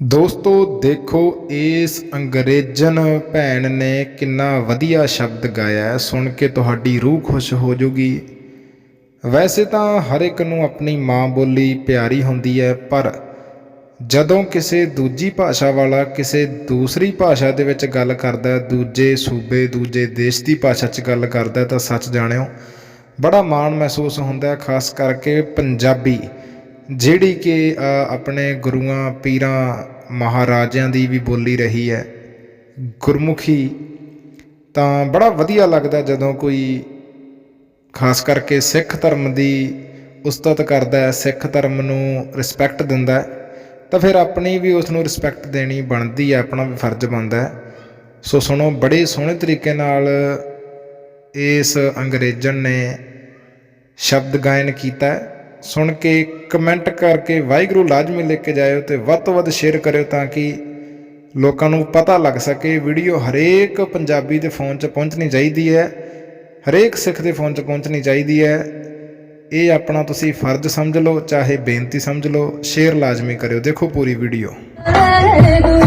ਦੋਸਤੋ, ਦੇਖੋ, ਇਸ ਅੰਗਰੇਜ਼ਨ ਭੈਣ ਨੇ ਕਿੰਨਾ ਵਧੀਆ ਸ਼ਬਦ ਗਾਇਆ ਸੁਣ ਕੇ ਤੁਹਾਡੀ ਰੂਹ ਖੁਸ਼ ਹੋ ਜਾਊਗੀ ਵੈਸੇ ਤਾਂ ਹਰ ਇੱਕ ਨੂੰ ਆਪਣੀ ਮਾਂ ਬੋਲੀ ਪਿਆਰੀ ਹੁੰਦੀ ਹੈ, ਪਰ ਜਦੋਂ ਕਿਸੇ ਦੂਜੀ ਭਾਸ਼ਾ ਵਾਲਾ ਕਿਸੇ ਦੂਸਰੀ ਭਾਸ਼ਾ ਦੇ ਵਿੱਚ ਗੱਲ ਕਰਦਾ ਹੈ, ਦੂਜੇ ਸੂਬੇ, ਦੂਜੇ ਦੇਸ਼ ਦੀ ਭਾਸ਼ਾ 'ਚ ਗੱਲ ਕਰਦਾ ਤਾਂ ਸੱਚ ਜਾਣਿਓ, ਬੜਾ ਮਾਣ ਮਹਿਸੂਸ ਹੁੰਦਾ ਖਾਸ ਕਰਕੇ ਪੰਜਾਬੀ। ਜਿਹੜੀ ਕਿ ਆਪਣੇ ਗੁਰੂਆਂ, ਪੀਰਾਂ, ਮਹਾਰਾਜਿਆਂ ਦੀ ਵੀ ਬੋਲੀ ਰਹੀ ਹੈ, ਗੁਰਮੁਖੀ, ਤਾਂ ਬੜਾ ਵਧੀਆ ਲੱਗਦਾ ਜਦੋਂ ਕੋਈ ਖਾਸ ਕਰਕੇ ਸਿੱਖ ਧਰਮ ਦੀ ਉਸਤਤ ਕਰਦਾ ਹੈ, ਸਿੱਖ ਧਰਮ ਨੂੰ ਰਿਸਪੈਕਟ ਦਿੰਦਾ ਹੈ, ਤਾਂ ਫਿਰ ਆਪਣੀ ਵੀ ਉਸ ਨੂੰ ਰਿਸਪੈਕਟ ਦੇਣੀ ਬਣਦੀ ਹੈ, ਆਪਣਾ ਵੀ ਫਰਜ਼ ਬਣਦਾ ਹੈ। ਸੋ ਸੁਣੋ, ਬੜੇ ਸੋਹਣੇ ਤਰੀਕੇ ਨਾਲ ਇਸ ਅੰਗਰੇਜ਼ਨ ਨੇ ਸ਼ਬਦ ਗਾਇਨ ਕੀਤਾ ਹੈ। ਸੁਣ ਕੇ, ਕਮੈਂਟ ਕਰਕੇ ਵਾਹਿਗੁਰੂ ਲਾਜ਼ਮੀ ਲਿਖ ਕੇ ਜਾਇਓ ਤੇ ਵੱਧ ਤੋਂ ਵੱਧ ਸ਼ੇਅਰ ਕਰਿਓ ਤਾਂ ਕਿ ਲੋਕਾਂ ਨੂੰ ਪਤਾ ਲੱਗ ਸਕੇ ਵੀਡੀਓ ਹਰੇਕ ਪੰਜਾਬੀ ਦੇ ਫੋਨ 'ਚ ਪਹੁੰਚਣੀ ਚਾਹੀਦੀ ਹੈ, ਹਰੇਕ ਸਿੱਖ ਦੇ ਫੋਨ 'ਚ ਪਹੁੰਚਣੀ ਚਾਹੀਦੀ ਹੈ। ਇਹ ਆਪਣਾ ਤੁਸੀਂ ਫਰਜ਼ ਸਮਝ ਲਓ, ਚਾਹੇ ਬੇਨਤੀ ਸਮਝ ਲਓ ਸ਼ੇਅਰ ਲਾਜ਼ਮੀ ਕਰਿਓ। ਦੇਖੋ ਪੂਰੀ ਵੀਡੀਓ ਗੁਰੂ